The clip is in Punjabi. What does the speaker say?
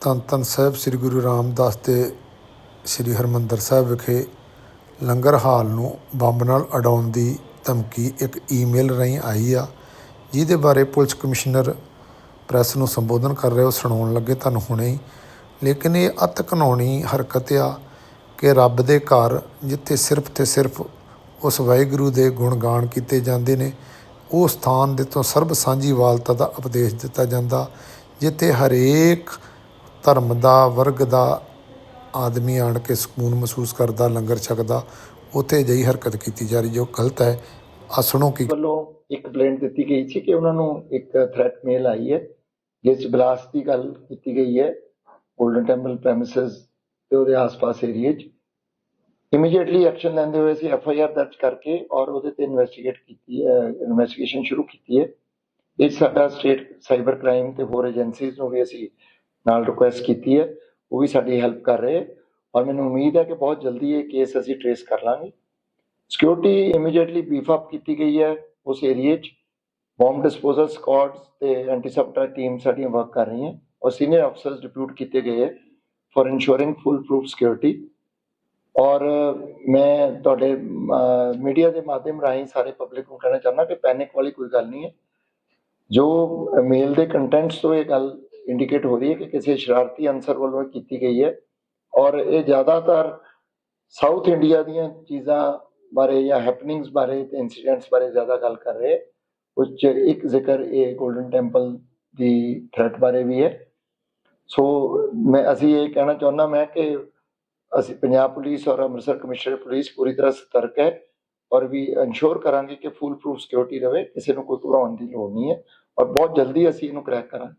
ਧੰਨ ਧੰਨ ਸਾਹਿਬ ਸ੍ਰੀ ਗੁਰੂ ਰਾਮਦਾਸ ਦੇ ਸ੍ਰੀ ਹਰਿਮੰਦਰ ਸਾਹਿਬ ਵਿਖੇ ਲੰਗਰ ਹਾਲ ਨੂੰ ਬੰਬ ਨਾਲ ਅਡਾਉਣ ਦੀ ਧਮਕੀ ਇੱਕ ਈਮੇਲ ਰਾਹੀਂ ਆਈ ਆ, ਜਿਹਦੇ ਬਾਰੇ ਪੁਲਿਸ ਕਮਿਸ਼ਨਰ ਪ੍ਰੈਸ ਨੂੰ ਸੰਬੋਧਨ ਕਰ ਰਹੇ ਉਹ ਸੁਣਾਉਣ ਲੱਗੇ ਤੁਹਾਨੂੰ ਹੁਣੇ ਹੀ। ਲੇਕਿਨ ਇਹ ਅਤ ਕਾਨੂੰਨੀ ਹਰਕਤ ਆ ਕਿ ਰੱਬ ਦੇ ਘਰ ਜਿੱਥੇ ਸਿਰਫ ਤੇ ਸਿਰਫ ਉਸ ਵਾਹਿਗੁਰੂ ਦੇ ਗੁਣਗਾਨ ਕੀਤੇ ਜਾਂਦੇ ਨੇ, ਉਹ ਸਥਾਨ ਦੇ ਤੋਂ ਸਰਬ ਸਾਂਝੀ ਵਾਲਤਾ ਦਾ ਉਪਦੇਸ਼ ਦਿੱਤਾ ਜਾਂਦਾ, ਜਿੱਥੇ ਹਰੇਕ ਧਰਮ ਦਾ, ਵਰਗ ਦਾ ਆਦਮੀ ਆਣ ਕੇ ਸਕੂਨ ਮਹਿਸੂਸ ਕਰਦਾ, ਲੰਗਰ ਛਕਦਾ, ਉੱਥੇ ਅਜਿਹੀ ਹਰਕਤ ਕੀਤੀ ਜਾ ਰਹੀ ਜੋ ਗਲਤ ਹੈ। ਆ ਕੀ ਵੱਲੋਂ ਇੱਕ ਕੰਪਲੇਂਟ ਦਿੱਤੀ ਗਈ ਸੀ ਕਿ ਉਹਨਾਂ ਨੂੰ ਇੱਕ ਥ੍ਰੈਟ ਮੇਲ ਆਈ ਹੈ, ਜਿਸ ਬਲਾਸਟ ਦੀ ਗੱਲ ਕੀਤੀ ਗਈ ਹੈ ਗੋਲਡਨ ਟੈਂਪਲ ਪ੍ਰੈਮਿਸਸ ਤੇ ਉਹਦੇ ਆਸ-ਪਾਸ ਏਰੀਏ 'ਚ। ਇਮੀਡੀਏਟਲੀ ਐਕਸ਼ਨ ਲੈਂਦੇ ਹੋਏ ਅਸੀਂ ਐਫ ਆਈ ਆਰ ਦਰਜ ਕਰਕੇ ਔਰ ਉਹਦੇ ਤੇ ਇਨਵੈਸਟੀਗੇਟ ਕੀਤੀ ਹੈ ਇਨਵੈਸਟੀਗੇਸ਼ਨ ਸ਼ੁਰੂ ਕੀਤੀ ਹੈ। ਇਹ ਸਾਡਾ ਸਟੇਟ ਸਾਈਬਰ ਕ੍ਰਾਈਮ ਤੇ ਹੋਰ ਏਜੰਸੀਜ਼ ਨੂੰ ਵੀ ਅਸੀਂ ਨਾਲ ਰਿਕੁਐਸਟ ਕੀਤੀ ਹੈ, ਉਹ ਵੀ ਸਾਡੀ ਹੈਲਪ ਕਰ ਰਹੇ ਔਰ ਮੈਨੂੰ ਉਮੀਦ ਹੈ ਕਿ ਬਹੁਤ ਜਲਦੀ ਇਹ ਕੇਸ ਅਸੀਂ ਟ੍ਰੇਸ ਕਰ ਲਾਂਗੇ। ਸਿਕਿਉਰਿਟੀ ਇਮੀਡੀਏਟਲੀ ਬੀਫ ਅਪ ਕੀਤੀ ਗਈ ਹੈ ਉਸ ਏਰੀਏ 'ਚ। ਬੰਬ ਡਿਸਪੋਜ਼ਲ ਸਕੁਆਡਸ ਤੇ ਐਂਟੀ ਟੀਮ ਸਾਡੀਆਂ ਵਰਕ ਕਰ ਰਹੀਆਂ ਔਰ ਸੀਨੀਅਰ ਅਫਸਰਸ ਡਿਪਿਊਟ ਕੀਤੇ ਗਏ ਹੈ for insuring full proof security ਔਰ ਮੈਂ ਤੁਹਾਡੇ ਮੀਡੀਆ ਦੇ ਮਾਧਿਅਮ ਰਾਹੀਂ ਸਾਰੇ ਪਬਲਿਕ ਨੂੰ ਕਹਿਣਾ ਚਾਹੁੰਦਾ ਕਿ ਪੈਨਿਕ ਵਾਲੀ ਕੋਈ ਗੱਲ ਨਹੀਂ ਹੈ। ਜੋ ਮੇਲ ਦੇ ਕੰਟੈਂਟਸ ਤੋਂ ਇਹ ਗੱਲ ਇੰਡੀਕੇਟ ਹੋ ਰਹੀ ਹੈ ਕਿ ਕਿਸੇ ਸ਼ਰਾਰਤੀ ਅਨਸਰ ਵੱਲੋਂ ਇਹ ਕੀਤੀ ਗਈ ਹੈ ਔਰ ਇਹ ਜ਼ਿਆਦਾਤਰ ਸਾਊਥ ਇੰਡੀਆ ਦੀਆਂ ਚੀਜ਼ਾਂ ਬਾਰੇ ਜਾਂ ਹੈਪਨਿੰਗਸ ਬਾਰੇ ਤੇ ਇਨਸੀਡੈਂਟਸ ਬਾਰੇ ਜ਼ਿਆਦਾ ਗੱਲ ਕਰ ਰਹੇ ਹੈ। ਉਸ 'ਚ ਇੱਕ ਜ਼ਿਕਰ ਇਹ 골ਡਨ ਟੈਂਪਲ ਦੀ ਥ੍ਰੈਟ ਬਾਰੇ ਵੀ ਹੈ ਸੋ ਮੈਂ, ਅਸੀਂ ਇਹ ਕਹਿਣਾ ਚਾਹੁੰਦਾ ਮੈਂ ਕਿ ਅਸੀਂ ਪੰਜਾਬ ਪੁਲਿਸ ਔਰ ਅੰਮ੍ਰਿਤਸਰ ਕਮਿਸ਼ਨਰ ਪੁਲਿਸ ਪੂਰੀ ਤਰ੍ਹਾਂ ਸਤਰਕ ਹੈ ਔਰ ਵੀ ਇਨਸ਼ੋਰ ਕਰਾਂਗੇ ਕਿ ਫੁੱਲ ਪ੍ਰੂਫ ਸਿਕਿਉਰਿਟੀ ਰਵੇ, ਕਿਸੇ ਨੂੰ ਕੋਈ ਘਬਰਾਉਣ ਦੀ ਲੋੜ ਨਹੀਂ ਹੈ ਔਰ ਬਹੁਤ ਜਲਦੀ ਅਸੀਂ ਇਹਨੂੰ ਕ੍ਰੈਕ ਕਰਾਂਗੇ